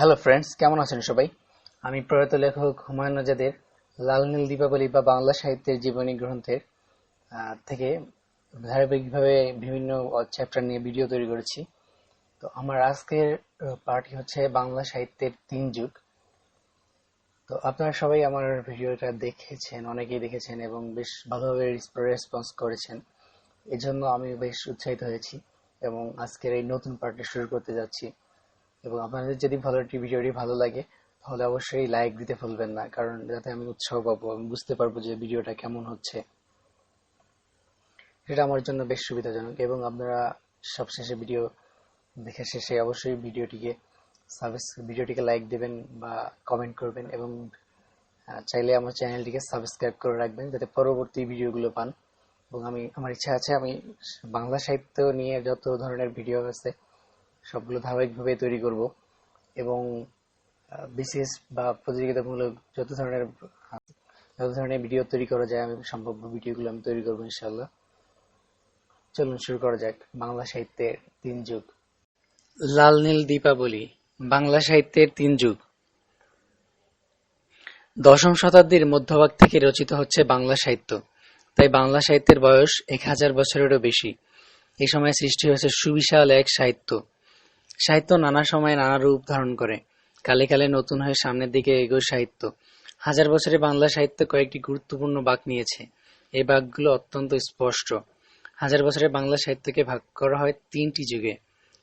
Hello friends কেমন আছেন সবাই? আমি প্রয়াত লেখক হুমায়ুন আজাদের লাল নীল দীপাবলি বা বাংলা সাহিত্যের জীবনী গ্রন্থের থেকে ধারাবাহিকভাবে বিভিন্ন চ্যাপ্টার নিয়ে ভিডিও তৈরি করেছি। তো আমার আজকের পার্টি হচ্ছে বাংলা সাহিত্যের তিন যুগ। তো আপনারা সবাই আমার ভিডিওটা দেখেছেন, অনেকেই দেখেছেন এবং বেশ ভালোভাবে রেসপন্স করেছেন। এজন্য আমি বেশ উৎসাহিত হয়েছি এবং আজকের এই নতুন পার্টি শুরু করতে যাচ্ছি। এবং আপনাদের যদি ভালো ভিডিওটি ভালো লাগে, তাহলে অবশ্যই লাইক দিতে ভুলবেন না, কারণ যাতে আমি উৎসাহ পাবো, আমি বুঝতে পারব যে ভিডিওটা কেমন হচ্ছে। সেটা আমার জন্য বেশ সুবিধাজনক এবং আপনারা সবশেষে ভিডিও দেখে শেষে অবশ্যই ভিডিওটিকে সাবস ভিডিওটিকে লাইক দেবেন বা কমেন্ট করবেন এবং চাইলে আমার চ্যানেলটিকে সাবস্ক্রাইব করে রাখবেন যাতে পরবর্তী ভিডিওগুলো পান। এবং আমি, আমার ইচ্ছা আছে আমি বাংলা সাহিত্য নিয়ে যত ধরনের ভিডিও আছে সবগুলো ধারাবাহিকভাবে তৈরি করব এবং বিশেষ বা প্রতিযোগিতামূলক যত ধরনের যত ধরনের ভিডিও তৈরি করা যায়, আমি সম্ভাব্য ভিডিওগুলো আমি তৈরি করব ইনশাল্লাহ চলুন শুরু করা যাক, বাংলা সাহিত্যের তিন যুগ। লাল নীল দীপাবলি, বাংলা সাহিত্যের তিন যুগ। দশম শতাব্দীর মধ্যভাগ থেকে রচিত হচ্ছে বাংলা সাহিত্য। তাই বাংলা সাহিত্যের বয়স এক হাজার বছরেরও বেশি। এই সময় সৃষ্টি হয়েছে সুবিশাল এক সাহিত্য। সাহিত্য নানা সময়ে নানা রূপ ধারণ করে। কালে কালে নতুন হয়ে সামনের দিকে এগোয় সাহিত্য। হাজার বছরে বাংলা সাহিত্য কয়েকটি গুরুত্বপূর্ণ বাক নিয়েছে। এই বাকগুলো অত্যন্ত স্পষ্ট। হাজার বছরে বাংলা সাহিত্যকে ভাগ করা হয় তিনটি যুগে।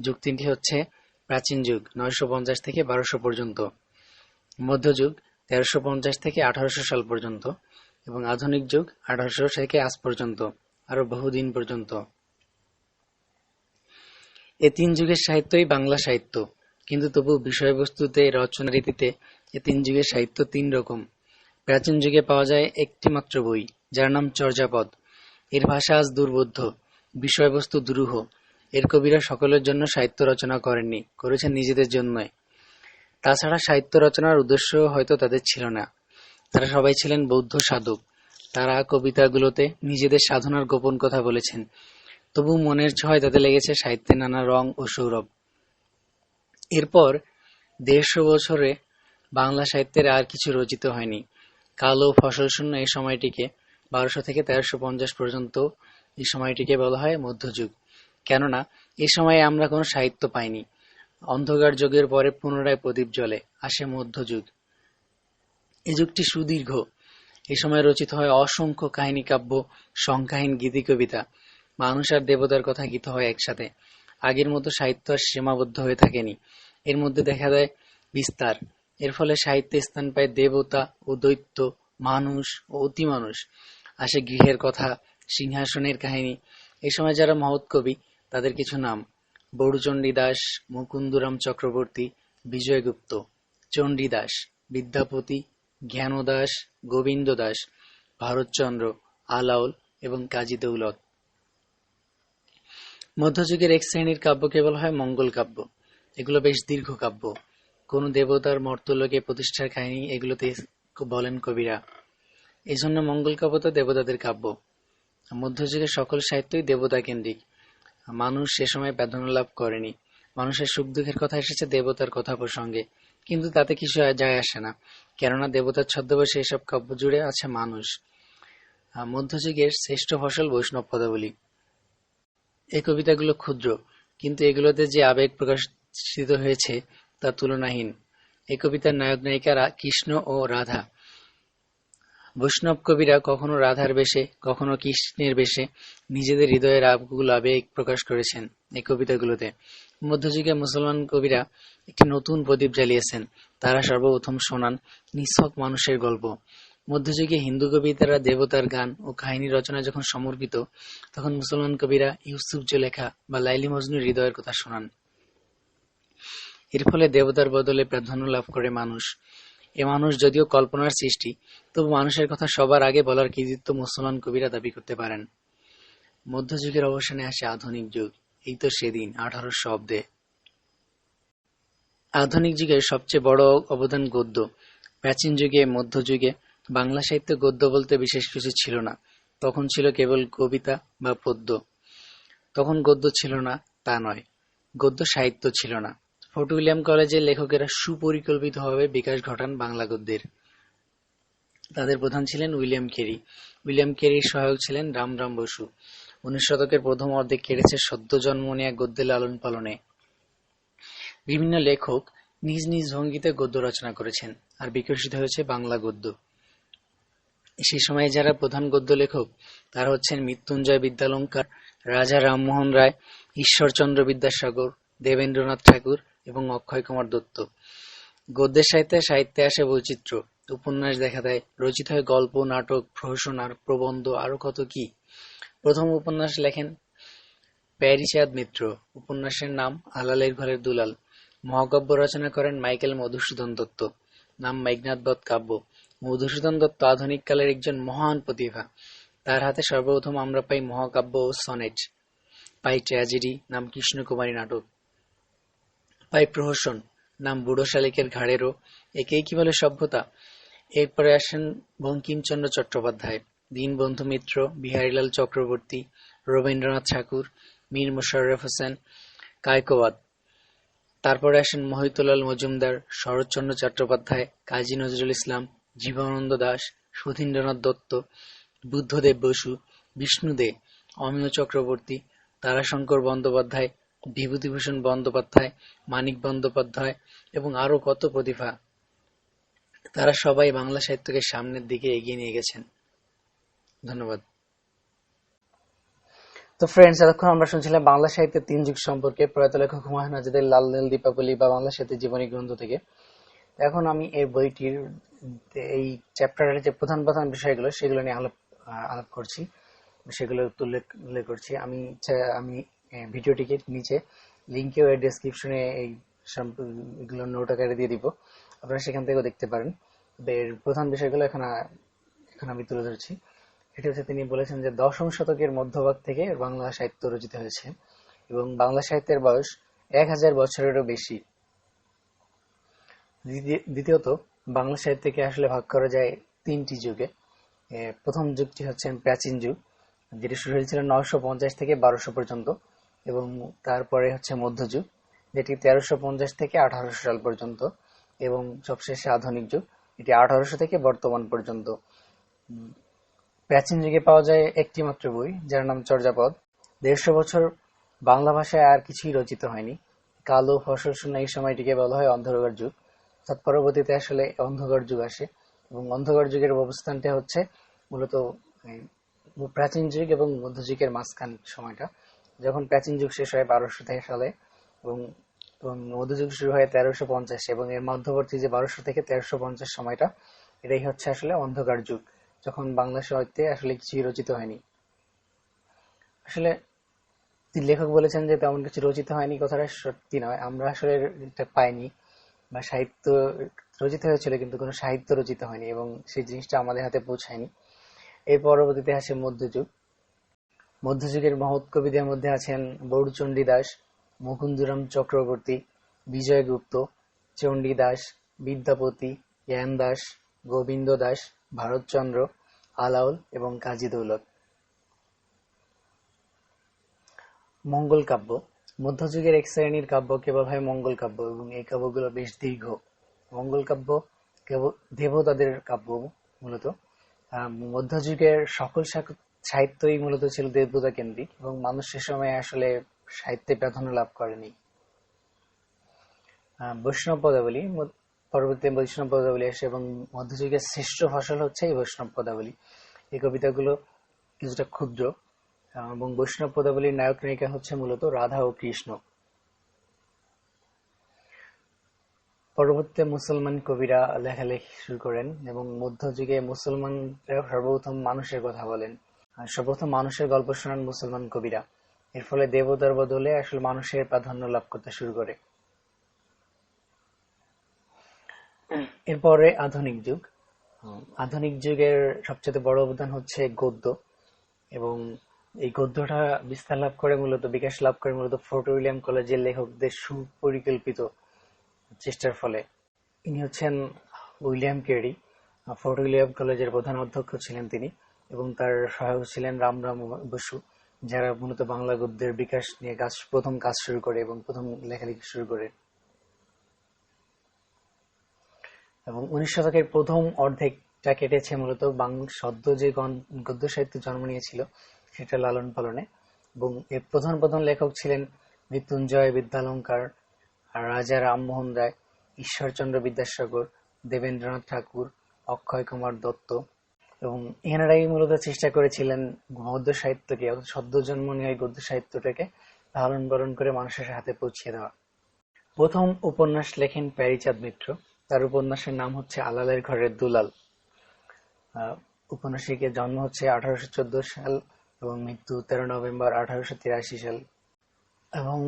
যুগ তিনটি হচ্ছে প্রাচীন যুগ, নয়শো পঞ্চাশ থেকে বারোশো পর্যন্ত মধ্যযুগ তেরোশো পঞ্চাশ থেকে আঠারোশো সাল পর্যন্ত এবং আধুনিক যুগ, আঠারোশো থেকে আজ পর্যন্ত আরও বহুদিন পর্যন্ত। এ তিন যুগের সাহিত্যই বাংলা সাহিত্য। কিন্তু তবু বিষয়বস্তুতে, রচনা রীতিতে এ তিন যুগের সাহিত্য তিন রকম। প্রাচীন যুগে পাওয়া যায় একটি মাত্র বই, যার নাম চর্যাপদ। এর ভাষা আজ দুর্বোধ্য, বিষয়বস্তু দুরূহ। এর কবিরা সকলের জন্য সাহিত্য রচনা করেননি, করেছেন নিজেদের জন্যই। তাছাড়া সাহিত্য রচনার উদ্দেশ্য হয়তো তাদের ছিল না। তারা সবাই ছিলেন বৌদ্ধ সাধক। তারা কবিতাগুলোতে নিজেদের সাধনার গোপন কথা বলেছেন। তবু মনের ছয় তাতে লেগেছে সাহিত্যের নানা রং ও সৌরভ। এরপর দেড়শো বছরে বাংলা সাহিত্যের আর কিছু রচিত হয়নি। কালো ফসল শূন্য এই সময়টিকে, বারোশো থেকে তেরোশো পঞ্চাশ পর্যন্ত এই সময়টিকে বলা হয় মধ্যযুগ। কেননা, এ সময়ে আমরা কোনো সাহিত্য পাইনি। অন্ধকার যুগের পরে পুনরায় প্রদীপ জ্বলে, আসে মধ্যযুগ। এই যুগটি সুদীর্ঘ। এ সময় রচিত হয় অসংখ্য কাহিনী কাব্য, সংখ্যাহীন গীতি কবিতা। মানুষ আর দেবতার কথা গীত হয় একসাথে। আগের মতো সাহিত্য আর সীমাবদ্ধ হয়ে থাকেনি। এর মধ্যে দেখা দেয় বিস্তার। এর ফলে সাহিত্যে স্থান পায় দেবতা ও দৈত্য, মানুষ ও অতি মানুষ আসে গৃহের কথা, সিংহাসনের কাহিনী। এই সময় যারা মহৎ কবি, তাদের কিছু নাম। বড়ুচণ্ডী দাস, মুকুন্দরাম চক্রবর্তী, বিজয়গুপ্ত। চণ্ডী দাস, বিদ্যাপতি, জ্ঞানদাস, গোবিন্দ দাস, ভারতচন্দ্র, আলাউল এবং কাজী দৌলত। মধ্যযুগের এক শ্রেণির কাব্যকে বলা হয় মঙ্গল কাব্য। এগুলো বেশ দীর্ঘ কাব্য। কোন দেবতার মর্তলোকে প্রতিষ্ঠার কাহিনী এগুলোতে বলেন কবিরা। এই জন্য মঙ্গল কাব্য তো দেবতাদের কাব্য। মধ্যযুগের সকল সাহিত্যই দেবতা কেন্দ্রিক। মানুষ সে সময় প্রাধান্য লাভ করেনি। মানুষের সুখ দুঃখের কথা এসেছে দেবতার কথা প্রসঙ্গে। কিন্তু তাতে কিছু যায় আসে না। কেননা দেবতার ছদ্মবেশে এসব কাব্য জুড়ে আছে মানুষ। মধ্যযুগের শ্রেষ্ঠ ফসল বৈষ্ণব পদাবলী। এই কবিতাগুলো ক্ষুদ্র, কিন্তু এগুলোতে যে আবেগ প্রকাশিত হয়েছে তা তুলনাহীন। এই কবিতার নায়ক নায়িকা কৃষ্ণ ও রাধা। বৈষ্ণব কবিরা কখনো রাধার বেশে, কখনো কৃষ্ণের বেশে নিজেদের হৃদয়ের আবেগগুলো আবেগ প্রকাশ করেছেন এই কবিতাগুলোতে। মধ্যযুগে মুসলমান কবিরা একটি নতুন প্রদীপ জ্বালিয়েছেন। তারা সর্বপ্রথম শোনান নিছক মানুষের গল্প। মধ্যযুগে হিন্দু কবিতারা দেবতার গান ও কাহিনী রচনা যখন সমর্পিত, তখন মুসলমান কবিরা ইউসুফ জুলেখা বা লাইলি মজনুর হৃদয়ের কথা শোনান। এর ফলে দেবতার বদলে প্রাধান্য লাভ করে মানুষ। এ মানুষ যদিও কল্পনার সৃষ্টি, তবু মানুষের কথা সবার আগে বলার কৃতিত্ব মুসলমান কবিরা দাবি করতে পারেন? মধ্যযুগের অবসানে আসে আধুনিক যুগ, এই তো সেদিন, আঠারোশো অব্দে। আধুনিক যুগের সবচেয়ে বড় অবদান গদ্য। প্রাচীন যুগে, মধ্যযুগে বাংলা সাহিত্যে গদ্য বলতে বিশেষ কিছু ছিল না তখন ছিল কেবল কবিতা বা পদ্য তখন গদ্য ছিল না তা নয় গদ্য সাহিত্য ছিল না ফোর্ট উইলিয়াম কলেজের লেখকেরা সুপরিকল্পিতভাবে বিকাশ ঘটান বাংলা গদ্যের। তাদের প্রধান ছিলেন উইলিয়াম কেরি। উইলিয়াম কেরির সহায়ক ছিলেন রামরাম বসু। উনিশ শতকের প্রথম অর্ধে কেড়েছে সদ্য জন্ম নেয়া গদ্যের লালন-পালনে। বিভিন্ন লেখক নিজ নিজ ভঙ্গিতে গদ্য রচনা করেছেন, আর বিকশিত হয়েছে বাংলা গদ্য। সে সময়ে যারা প্রধান গদ্য লেখক তারা হচ্ছেন মৃত্যুঞ্জয় বিদ্যালঙ্কার, রাজা রামমোহন রায়, ঈশ্বরচন্দ্র বিদ্যাসাগর, দেবেন্দ্রনাথ ঠাকুর এবং অক্ষয় কুমার দত্ত। গদ্যের সাহিত্যে সাহিত্যে আসে বৈচিত্র্য, উপন্যাস দেখা দেয়, রচিত হয় গল্প, নাটক, প্রহসন, প্রবন্ধ আরও কত কি। প্রথম উপন্যাস লেখেন প্যারীচাঁদ মিত্র। উপন্যাসের নাম আলালের ঘরের দুলাল। মহাকাব্য রচনা করেন মাইকেল মধুসূদন দত্ত। নাম মেঘনাদ বধ কাব্য। মধুসূদন দত্ত আধুনিক কালের একজন মহান প্রতিভা। তার হাতে সর্বপ্রথম আমরা পাই মহাকাব্য ও সনেট, পাই ট্র্যাজেডি, নাম কৃষ্ণকুমারী নাটক, পাই প্রহসন, নাম বুড়ো শালিকের ঘাড়েরও, একেই কি বলে সভ্যতা। এরপরে আসেন বঙ্কিমচন্দ্র চট্টোপাধ্যায়, দীনবন্ধু মিত্র, বিহারীলাল চক্রবর্তী, রবীন্দ্রনাথ ঠাকুর, মীর মোশাররফ হোসেন, কায়কোবাদ। তারপরে আসেন মহিতলাল মজুমদার, শরৎচন্দ্র চট্টোপাধ্যায়, কাজী নজরুল ইসলাম, জীবনানন্দ দাশ, সুধীন্দ্রনাথ দত্ত, বুদ্ধদেব বসু, বিষ্ণু দে, অমিয় চক্রবর্তী, তারাশঙ্কর বন্দ্যোপাধ্যায়, বিভূতিভূষণ বন্দ্যোপাধ্যায়, মানিক বন্দ্যোপাধ্যায় এবং আরও কত প্রতিভা। তারা সবাই বাংলা সাহিত্যকে সামনের দিকে এগিয়ে নিয়ে গেছেন। ধন্যবাদ। তো ফ্রেন্ডস এতক্ষণ আমরা শুনছিলাম বাংলা সাহিত্যের তিন যুগ সম্পর্কে প্রয়াত লেখক হুমায়ুন আজাদের লাল নীল দীপাবলি বা বাংলা সাহিত্যের জীবনী গ্রন্থ থেকে এখন আমি এই বইটির এই চ্যাপ্টারের যে প্রধান প্রধান বিষয়গুলো, সেগুলো নিয়ে আলাপ আলাপ করছি সেগুলো উল্লেখ করছি। আমি আমি ভিডিওটিকে নিচে লিঙ্কেও এর ডেসক্রিপশনে এই এগুলো নোট আকারে দিয়ে দিব। আপনারা সেখান থেকেও দেখতে পারেন। এর প্রধান বিষয়গুলো এখন এখন আমি তুলে ধরছি। এটি হচ্ছে তিনি বলেছেন যে দশম শতকের মধ্যভাগ থেকে বাংলা সাহিত্য রচিত হয়েছে এবং বাংলা সাহিত্যের বয়স এক হাজার বছরেরও বেশি। দ্বিতীয়ত, বাংলা সাহিত্যকে আসলে ভাগ করা যায় তিনটি যুগে। প্রথম যুগটি হচ্ছে প্রাচীন যুগ, যেটি শুরু হয়েছিল নয়শো পঞ্চাশ থেকে বারোশো পর্যন্ত, এবং তারপরে হচ্ছে মধ্যযুগ যেটি তেরোশো পঞ্চাশ থেকে আঠারোশো সাল পর্যন্ত, এবং সবশেষে আধুনিক যুগ, এটি আঠারোশো থেকে বর্তমান পর্যন্ত। প্রাচীন যুগে পাওয়া যায় একটি মাত্র বই, যার নাম চর্যাপদ। দেড়শো বছর বাংলা ভাষায় আর কিছুই রচিত হয়নি। কালো, ফসল শূন্য এই সময়টিকে বলা হয় অন্ধকার যুগ। তৎপরবর্তীতে আসলে অন্ধকার যুগ আসে এবং অন্ধকার যুগের অবস্থানটা হচ্ছে মূলত প্রাচীন যুগ এবং মধ্যযুগের মাঝখান সময়টা। যখন প্রাচীন যুগ শেষ হয় বারোশো থেকে সালে এবং মধ্যযুগ শুরু হয় তেরোশো পঞ্চাশ এবং এর মধ্যবর্তী যে বারোশো থেকে তেরোশো পঞ্চাশ সময়টা, এটাই হচ্ছে আসলে অন্ধকার যুগ। যখন বাংলা সাহিত্যে আসলে কিছুই রচিত হয়নি। আসলে লেখক বলেছেন যে তেমন কিছু রচিত হয়নি, কথাটা সত্যি নয়। আমরা আসলে পাইনি। বা সাহিত্য রচিত হয়েছিল, কিন্তু কোনো সাহিত্য রচিত হয়নি এবং সেই জিনিসটা আমাদের হাতে পৌঁছায়নি। এর পরবর্তীতে আসে মধ্যযুগ। মধ্যযুগের মহৎ কবিদের মধ্যে আছেন বড়ুচণ্ডী দাস, মুকুন্দরাম চক্রবর্তী বিজয়গুপ্ত চণ্ডী দাস, বিদ্যাপতি, জ্ঞান দাস, গোবিন্দ দাস, ভারতচন্দ্র, আলাউল এবং কাজী দৌলত। মঙ্গল কাব্য। মধ্যযুগের এক শ্রেণির কাব্য বলা হয় মঙ্গল কাব্য এবং এই কাব্যগুলো বেশ দীর্ঘ। মঙ্গল কাব্য দেবতাদের কাব্য মূলত। মধ্যযুগের সকল সাহিত্যই মূলত ছিল দেবতা কেন্দ্রিক এবং মানুষ সে সময় আসলে সাহিত্যে প্রাধান্য লাভ করেনি। বৈষ্ণব পদাবলী পরবর্তী বৈষ্ণব পদাবলী আসে এবং মধ্যযুগের শ্রেষ্ঠ ফসল হচ্ছে এই বৈষ্ণব পদাবলী। এই কবিতাগুলো কিছুটা ক্ষুদ্র। এবং বৈষ্ণব পদাবলীর নায়ক নায়িকা হচ্ছে মূলত রাধা ও কৃষ্ণ। পরবর্তীতে মুসলমান কবিরা লেখালেখি শুরু করেন এবং মধ্যযুগে মুসলমানরা সর্বপ্রথম মানুষের কথা বলেন। সর্বপ্রথম মানুষের গল্প শোনান মুসলমান কবিরা। এর ফলে দেবতার বদলে আসলে মানুষের প্রাধান্য লাভ করতে শুরু করে। এরপরে আধুনিক যুগ। আধুনিক যুগের সবচেয়ে বড় অবদান হচ্ছে গদ্য এবং এই গদ্যটা বিস্তার লাভ করে মূলত, বিকাশ লাভ করে মূলত ফোর্ট উইলিয়াম কলেজের লেখকদের সুপরিকল্পিত চেষ্টার ফলে। ইনি হচ্ছেন উইলিয়াম কেরি ফোর্ট উইলিয়াম কলেজের প্রধান অধ্যক্ষ ছিলেন তিনি এবং তার সহায়ক ছিলেন রামরাম বসু, যারা মূলত বাংলা গদ্যের বিকাশ নিয়ে কাজ, প্রথম কাজ শুরু করে এবং প্রথম লেখালেখি শুরু করে। এবং উনিশ শতকের প্রথম অর্ধেকটা কেটেছে মূলত বাং, সদ্য যে গদ্য সাহিত্য জন্ম নিয়েছিল সেটা লালন পালনে। এবং এর প্রধান প্রধান লেখক ছিলেন মৃত্যুঞ্জয় বিদ্যালঙ্কার রাজা রামমোহন রায় ঈশ্বরচন্দ্র বিদ্যাসাগর দেবেন্দ্রনাথ ঠাকুর অক্ষয় কুমার দত্ত এবং এনারাই মূলত চেষ্টা করেছিলেন গদ্য সাহিত্যকে অর্থাৎ সদ্য জন্ম নেওয়া গদ্য সাহিত্যটাকে লালন পালন করে মানুষের হাতে পৌঁছে দেওয়া। প্রথম উপন্যাস লেখেন প্যারিচাঁদ মিত্র। তার উপন্যাসের নাম হচ্ছে আলালের ঘরের দুলাল। আহ, উপন্যাসিকের জন্ম হচ্ছে আঠারোশো চোদ্দ সাল এবং মৃত্যু তেরো নভেম্বর আঠারোশো তিরাশি সাল। এবং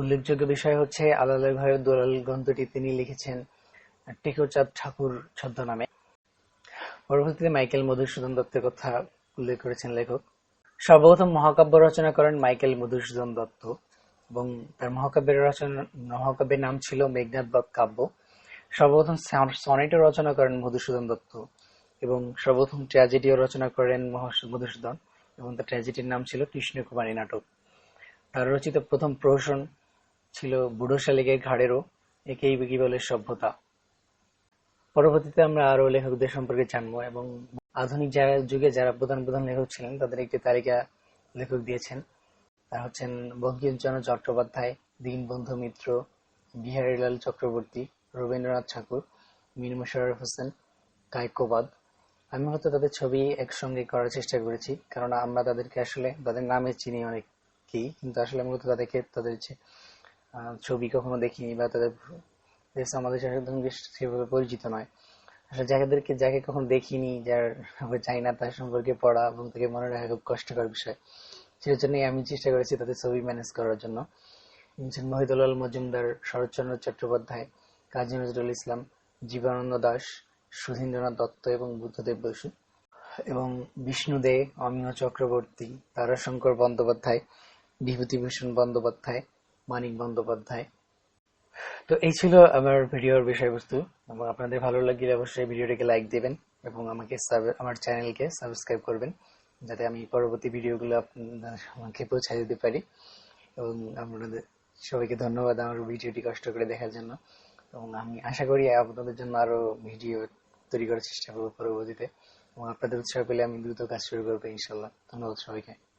উল্লেখযোগ্য বিষয় হচ্ছে, আলালের ঘরের দুলাল গ্রন্থটি তিনি লিখেছেন টেকোচাঁদ ঠাকুর ছদ্মনামে। পরবর্তীতে মাইকেল মধুসূদন দত্তের কথা উল্লেখ করেছেন লেখক। সর্বপ্রথম মহাকাব্য রচনা করেন মাইকেল মধুসূদন দত্ত এবং তার মহাকাব্যের রচনা, মহাকাব্যের নাম ছিল মেঘনাথ বধ কাব্য। সর্বপ্রথম সনেটও রচনা করেন মধুসূদন দত্ত এবং সর্বপ্রথম ট্র্যাজেডিও রচনা করেন মধুসূদন। এবং তার ট্র্যাজেডির নাম ছিল কৃষ্ণকুমারী নাটক। তার রচিত প্রথম প্রহসন ছিল বুড়ো শালিকের ঘাড়েরও একেই কি বলে সভ্যতা। পরবর্তীতে আমরা আরও লেখকদের সম্পর্কে জানব এবং আধুনিক যুগে যারা প্রধান প্রধান লেখক ছিলেন, তাদের একটি তালিকা লেখক দিয়েছেন। তারা হচ্ছেন বঙ্কিমচন্দ্র চট্টোপাধ্যায়, দীনবন্ধু মিত্র, বিহারীলাল চক্রবর্তী, রবীন্দ্রনাথ ঠাকুর মীর মোশাররফ হোসেন কায়কোবাদ আমি হয়তো তাদের ছবি একসঙ্গে করার চেষ্টা করেছি কারণ আমরা তাদেরকে আসলে, তাদের নামে চিনি অনেককেই কিন্তু আসলে মূলত তাদেরকে, তাদের যে ছবি কখনো দেখিনি বা তাদের আমাদের সেভাবে পরিচিত নয়। আসলে যাদেরকে, যাকে কখনো দেখিনি, যার চাই না তার সম্পর্কে পড়া এবং তাকে মনে রাখা খুব কষ্টকর বিষয়। সেই জন্যই আমি চেষ্টা করেছি তাদের ছবি ম্যানেজ করার জন্য। হচ্ছেন মহিদুলাল মজুমদার শরৎচন্দ্র চট্টোপাধ্যায়, কাজী নজরুল ইসলাম, জীবানন্দ দাস সুধীন্দ্রনাথ দত্ত এবং বুদ্ধদেব বসু এবং বিষ্ণু দে, অমিয় চক্রবর্তী, তারাশঙ্কর বন্দ্যোপাধ্যায়, বিভূতিভূষণ বন্দ্যোপাধ্যায়, মানিক বন্দ্যোপাধ্যায়। তো এই ছিল আমার ভিডিওর বিষয়বস্তু। এবং আপনাদের ভালো লাগলে অবশ্যই ভিডিওটিকে লাইক দেবেন এবং আমাকে আমার চ্যানেলকে সাবস্ক্রাইব করবেন, যাতে আমি পরবর্তী ভিডিওগুলো আপনাদের আমাকে পৌঁছে দিতে পারি। এবং আপনাদের সবাইকে ধন্যবাদ আমার ভিডিওটি কষ্ট করে দেখার জন্য। এবং আমি আশা করি আপনাদের জন্য আরও ভিডিও তৈরি করার চেষ্টা করব পরবর্তীতে। এবং আপনাদের উৎসাহ পেলে আমি দ্রুত কাজ শুরু করব, ইনশাল্লাহ। ধন্যবাদ সবাইকে।